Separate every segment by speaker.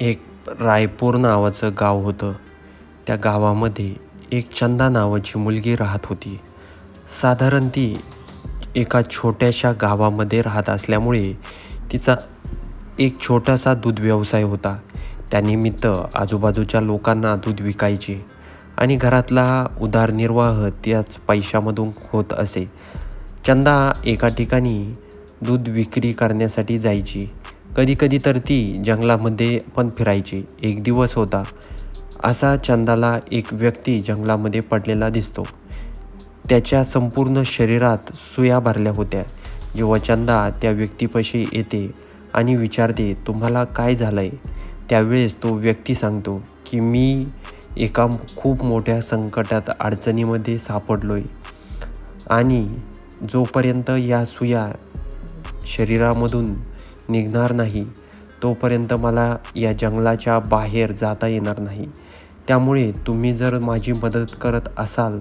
Speaker 1: एक रायपूर नावाचं गाव होतं. त्या गावामध्ये एक चंदा नावाची मुलगी राहत होती. साधारण ती एका छोट्याशा गावामध्ये राहत असल्यामुळे तिचा एक छोटासा दूध व्यवसाय होता. त्यानिमित्त आजूबाजूच्या लोकांना दूध विकायचे आणि घरातला उदारनिर्वाह त्याच पैशामधून होत असे. चंदा एका ठिकाणी दूध विक्री करण्यासाठी जायची. कधीकधी तर ती जंगलामध्ये पण फिरायची. एक दिवस होता. असा चंदाला एक व्यक्ती जंगलामध्ये पडलेला दिसतो. त्याच्या संपूर्ण शरीरात सुया भरल्या होत्या. जेव्हा चंदा त्या व्यक्तीपाशी येते आणि विचारते तुम्हाला काय झालं आहे त्यावेळेस तो व्यक्ती सांगतो की मी एका खूप मोठ्या संकटात अडचणीमध्ये सापडलो आहे आणि जोपर्यंत या सुया शरीरामधून निघणार नाही. तोपर्यंत मला या जंगलाच्या बाहेर जाता येणार नाही. त्यामुळे तुम्ही जर माझी मदत करत असाल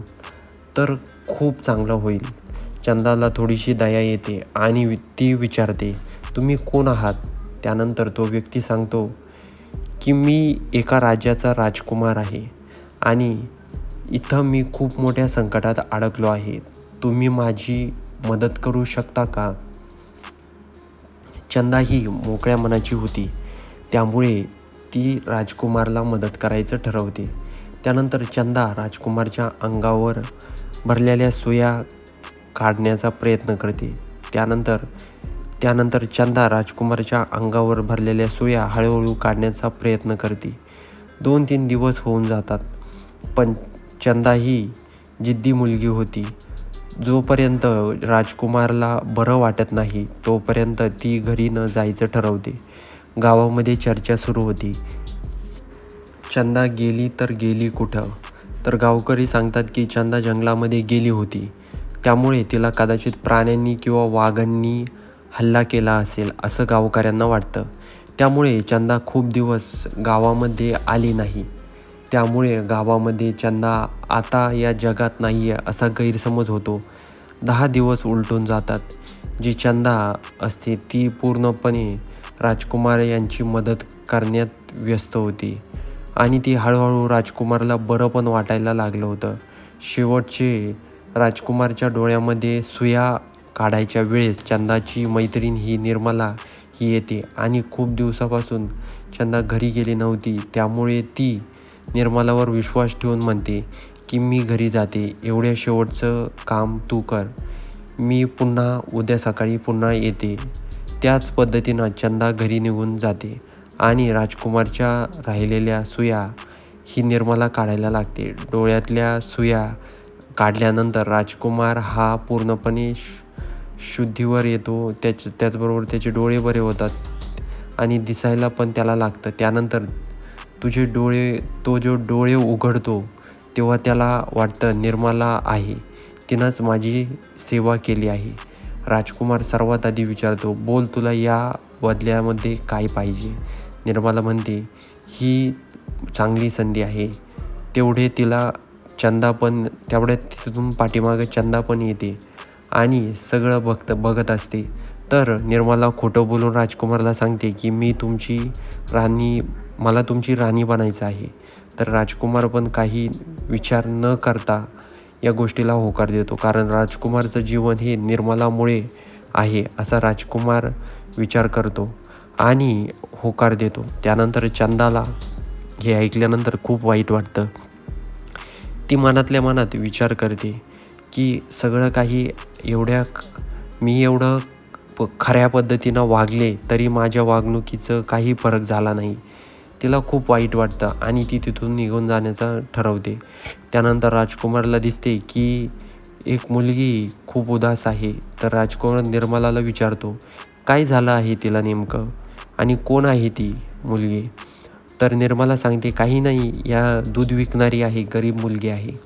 Speaker 1: तर खूप चांगलं होईल. चंदाला थोडीशी दया येते आणि ती विचारते तुम्ही कोण आहात? त्यानंतर तो व्यक्ती सांगतो की मी एका राज्याचा राजकुमार आहे आणि इथं मी खूप मोठ्या संकटात अडकलो आहे. तुम्ही माझी मदत करू शकता का? चंदा ही मोकळ्या मनाची होती. त्यामुळे ती राजकुमारला मदत करायचं ठरवते. त्यानंतर चंदा राजकुमारच्या अंगावर भरलेल्या सुया काढण्याचा प्रयत्न करते. त्यानंतर त्यानंतर चंदा राजकुमारच्या अंगावर भरलेल्या सुया हळूहळू काढण्याचा प्रयत्न करते. दोन तीन दिवस होऊन जातात पण चंदा ही जिद्दी मुलगी होती. जोपर्यंत राजकुमारला बरं वाटत नाही तोपर्यंत ती घरी न जायचं ठरवते. गावामध्ये चर्चा सुरू होती. चंदा गेली तर गेली कुठं? तर गावकरी सांगतात की चंदा जंगलामध्ये गेली होती. त्यामुळे तिला कदाचित प्राण्यांनी किंवा वाघांनी हल्ला केला असेल असं गावकऱ्यांना वाटतं. त्यामुळे चंदा खूप दिवस गावामध्ये आली नाही. त्यामुळे गावामध्ये चंदा आता या जगात नाही आहे असा गैरसमज होतो. दहा दिवस उलटून जातात. जी चंदा असते ती पूर्णपणे राजकुमार यांची मदत करण्यात व्यस्त होती. आणि ती हळूहळू राजकुमारला बरं पण वाटायला लागलं होतं. शेवटचे राजकुमारच्या डोळ्यामध्ये सुया काढायच्या वेळेस चंदाची मैत्रीण ही निर्मला ही येते. आणि खूप दिवसापासून चंदा घरी गेली नव्हती त्यामुळे ती निर्मलावर विश्वास ठेवून म्हणते की मी घरी जाते. एवढ्या शेवटचं काम तू कर. मी पुन्हा उद्या सकाळी पुन्हा येते. त्याच पद्धतीनं चंदा घरी निघून जाते. आणि राजकुमारच्या राहिलेल्या सुया ही निर्मला काढायला लागते. डोळ्यातल्या सुया काढल्यानंतर राजकुमार हा पूर्णपणे शुद्धीवर येतो. त्याच त्याचबरोबर त्याचे डोळे बरे होतात आणि दिसायला पण त्याला लागतं. त्यानंतर तुझे डोळे तो जो डोळे उघडतो तेव्हा त्याला वाटतं निर्मला आहे. तिनंच माझी सेवा केली आहे. राजकुमार सर्वात आधी विचारतो बोल तुला या बदल्यामध्ये काय पाहिजे? निर्मला म्हणते ही चांगली संधी आहे. तेवढे तिला चंदा पण तेवढ्या तिथून पाठीमागं चंदा पण येते आणि सगळं बघत बघत असते. तर निर्मला खोटं बोलून राजकुमारला सांगते की मी तुमची राणी मला तुमची राणी बनायचं आहे. तर राजकुमार पण काही विचार न करता या गोष्टीला होकार देतो. कारण राजकुमारचं जीवन हे निर्मलामुळे आहे असा राजकुमार विचार करतो आणि होकार देतो. त्यानंतर चंदाला हे ऐकल्यानंतर खूप वाईट वाटतं. ती मनातल्या मनात विचार करते की सगळं काही एवढ्या मी एवढं प खऱ्या पद्धतीनं वागले तरी माझ्या वागणुकीचं काही फरक झाला नाही. तिला खूप वाईट वाटतं आणि ती तिथून निघून जाण्याचं ठरवते. त्यानंतर राजकुमारला दिसते की एक मुलगी खूप उदास आहे. तर राजकुमार निर्मलाला विचारतो काय झालं आहे तिला नेमकं? आणि कोण आहे ती मुलगी? तर निर्मला सांगते काही नाही या दूध विकणारी आहे गरीब मुलगी आहे.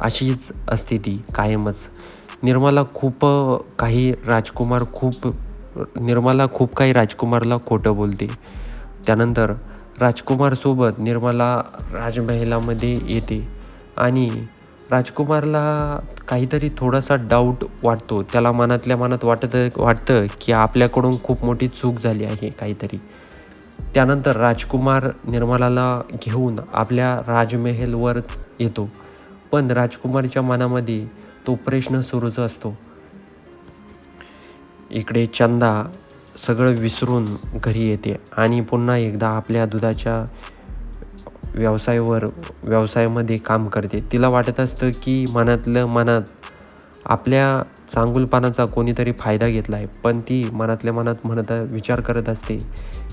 Speaker 1: अशीच असते ती कायमच. निर्मला खूप काही राजकुमार खूप निर्मला खूप काही राजकुमारला खोटं बोलते. त्यानंतर राजकुमारसोबत निर्मला राजमहलामध्ये येते. आणि राजकुमारला काहीतरी थोडासा डाऊट वाटतो. त्याला मनातल्या मनात वाटत वाटतं की आपल्याकडून खूप मोठी चूक झाली आहे काहीतरी. त्यानंतर राजकुमार निर्मलाला घेऊन आपल्या राजमहलवर येतो. पण राजकुमारच्या मनामध्ये तो प्रश्न सुरूच असतो. इकडे चंदा सगळं विसरून घरी येते आणि पुन्हा एकदा आपल्या दुधाच्या व्यवसायावर व्यवसायामध्ये काम करते. तिला वाटत असतं की मनातलं मनात आपल्या चांगुलपणाचा कोणीतरी फायदा घेतला आहे पण ती मनातल्या मनात म्हणत विचार करत असते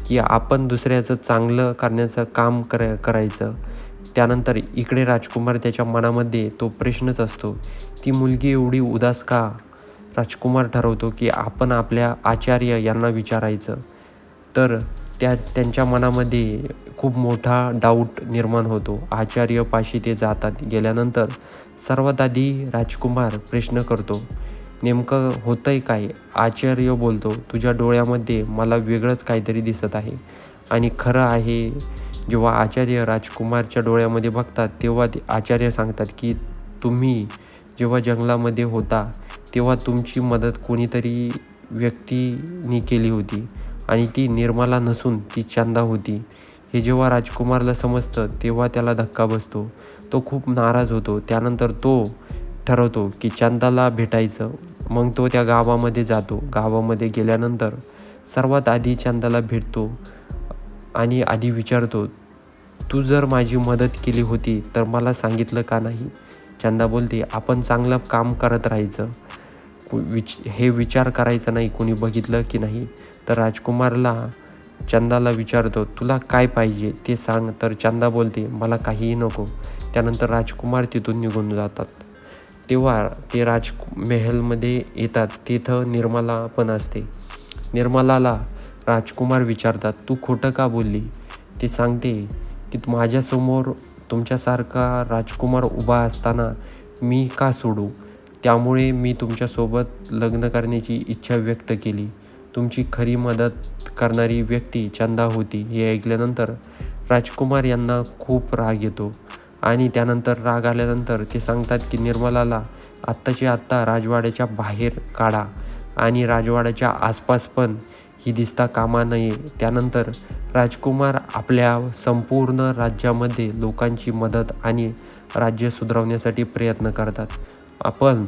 Speaker 1: की आपण दुसऱ्याचं चांगलं करण्याचं काम कर करायचं. त्यानंतर इकडे राजकुमार त्याच्या मनामध्ये तो प्रश्नच असतो ती मुलगी एवढी उदास का? राजकुमार ठरवतो की आपण आपल्या आचार्य यांना विचारायचं. तर त्या त्यांच्या मनामध्ये खूप मोठा डाऊट निर्माण होतो. आचार्यपाशी ते जातात. गेल्यानंतर सर्वात आधी राजकुमार प्रश्न करतो नेमकं होतं आहे काय? आचार्य बोलतो तुझ्या डोळ्यामध्ये मला वेगळंच काहीतरी दिसत आहे. आणि खरं आहे जेव्हा आचार्य राजकुमारच्या डोळ्यामध्ये बघतात तेव्हा ते आचार्य सांगतात की तुम्ही जेव्हा जंगलामध्ये होता तेव्हा तुमची मदत कोणीतरी व्यक्तीने केली होती आणि ती निर्मला नसून ती चंदा होती. हे जेव्हा राजकुमारला समजतं तेव्हा त्याला धक्का बसतो. तो खूप नाराज होतो. त्यानंतर तो ठरवतो की चंदाला भेटायचं. मग तो त्या गावामध्ये जातो. गावामध्ये गेल्यानंतर सर्वात आधी चंदाला भेटतो आणि आधी विचारतो तू जर माझी मदत केली होती तर मला सांगितलं का नाही? चंदा बोलते आपण चांगलं काम करत राहायचं. विच हे विचार करायचा नाही कोणी बघितलं की नाही तर राजकुमारला चंदाला विचारतो तुला काय पाहिजे? ते सांग. तर चंदा बोलते मला काहीही नको. त्यानंतर राजकुमार तिथून निघून जातात. तेव्हा ते राज मेहलमध्ये येतात. तिथं निर्मला पण असते. निर्मलाला राजकुमार विचारतात तू खोटं का बोलली? ते सांगते की माझ्यासमोर तुमच्यासारखा राजकुमार उभा असताना मी का सोडू? त्यामुळे मी तुमच्यासोबत लग्न करण्याची इच्छा व्यक्त केली. तुमची खरी मदत करणारी व्यक्ती चंदा होती हे ऐकल्यानंतर राजकुमार यांना खूप राग येतो आणि त्यानंतर राग आल्यानंतर ते सांगतात की निर्मलाला आत्ताची आत्ता राजवाड्याच्या बाहेर काढा आणि राजवाड्याच्या आसपास पण ही दिसता कामा नये. त्यानंतर राजकुमार आपल्या संपूर्ण राज्यामध्ये लोकांची मदत आणि राज्य सुधारवण्यासाठी प्रयत्न करतात. आपण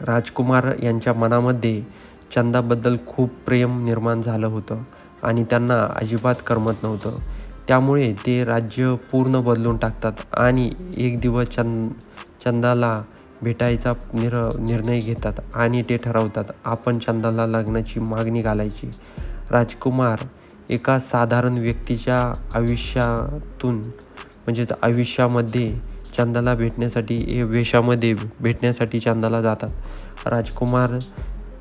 Speaker 1: राजकुमार यांच्या मनामध्ये चंदाबद्दल खूप प्रेम निर्माण झालं होतं आणि त्यांना अजिबात करमत नव्हतं. त्यामुळे ते राज्य पूर्ण बदलून टाकतात आणि एक दिवस चंद चंदाला भेटायचा निर निर्णय घेतात आणि ते ठरवतात आपण चंदाला लग्नाची मागणी घालायची. राजकुमार एका साधारण व्यक्तीच्या आयुष्यातून म्हणजेच आयुष्यामध्ये चंदाला भेटण्यासाठी हे वेशामध्ये भेटण्यासाठी चंदाला जातात. राजकुमार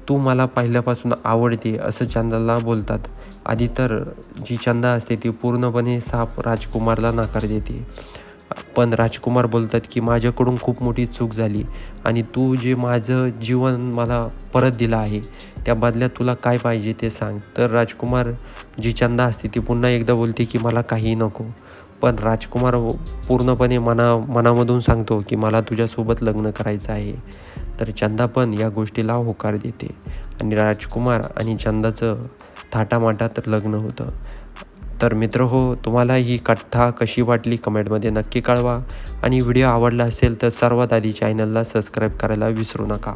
Speaker 1: तू मला पहिल्यापासून आवडते असं चंदाला बोलतात. आधी तर जी चंदा असते ती पूर्णपणे साप राजकुमारला नकार देते. पण राजकुमार बोलतात की माझ्याकडून खूप मोठी चूक झाली आणि तू जे माझं जीवन मला परत दिलं आहे त्या बदल्यात तुला काय पाहिजे ते सांग. तर राजकुमार जी चंदा असते ती पुन्हा एकदा बोलते की मला काही नको. पण राजकुमार पूर्णपणे मना मनामधून सांगतो की मला तुझ्यासोबत लग्न करायचं आहे. तर चंदा पण या गोष्टीला होकार देते. आणि राजकुमार आणि चंदाचं थाटामाटात लग्न होतं. तर मित्र हो तुम्हाला ही कथा कशी वाटली कमेंटमध्ये नक्की कळवा. आणि व्हिडिओ आवडला असेल तर सर्वात आधी चॅनलला सबस्क्राईब करायला विसरू नका.